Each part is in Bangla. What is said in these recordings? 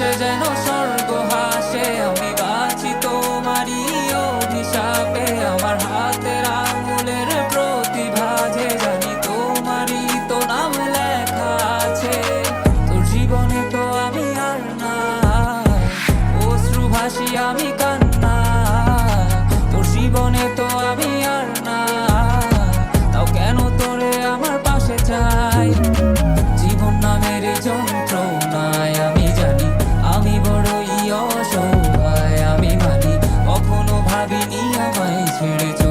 সর্বনাশে যেন স্বর্গ হাসে আমি বাঁচি তোমারই অভিশাপে আমার হাতের আঙুলের প্রতিভা যে জানি তোমারই তো নাম লেখা আছে। তোর জীবনে তো আমি আর না অশ্রু ভাসি আমি কান্না আমায় ছেড়ে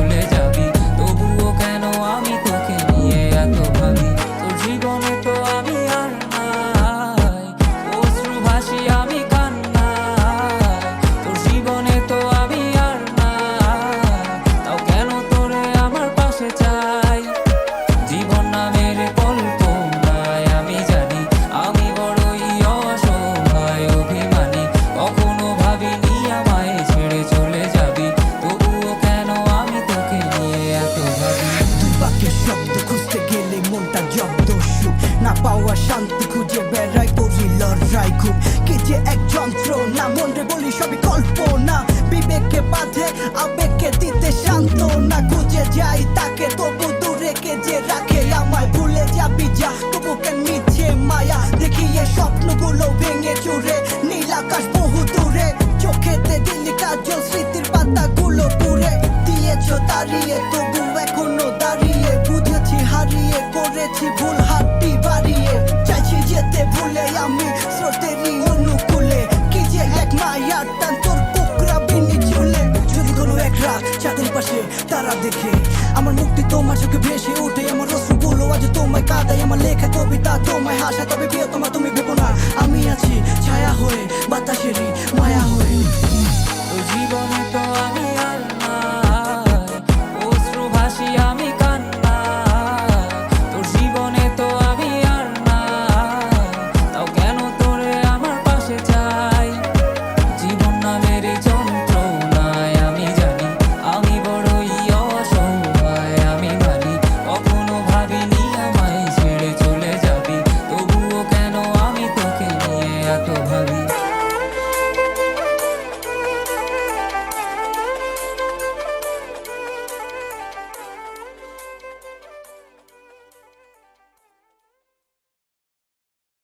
শব্দ খুঁজতে গেলে মনটা জব্দ সুখ। না পাওয়া শান্তি খুঁজে বেড়াই করি, লড়াই খুব। কে যে এক যন্ত্র, না মন রে বলি সবই কল্পনা। বিবেককে বাঁধে, আবেগকে দিতে শান্ত না। খুঁজে যাই তাকে, তবু দূরে কে যে রাখে। আমায় ভুলে যাবি যা, তবু কেন মিছে মায়া? দেখিয়ে স্বপ্নগুলো ভেঙে চুরে, নীল আকাশ বহু দূরে। চোখেতে দিলি কাজল স্মৃতির পাতাগুলো পুরে দিয়েছ দাঁড়িয়ে তবু করেছি ভুল হাতটি বাড়িয়ে। চাইছি যেতে ভুলে আমি স্রোতেরই অনুকূলে। কি যে এক মায়ার টান, তোর কুকরা বিনি ঝুলে যদি কোনো এক রাত চাঁদের পাশে তারা দেখে, আমার মুক্তি তোমার চোখে ভেসে উঠে আমার রসুগুলো আজ তোমায় কাদাই আমার লেখা কবিতা তোমায় হাসা তবে তোমার তুমি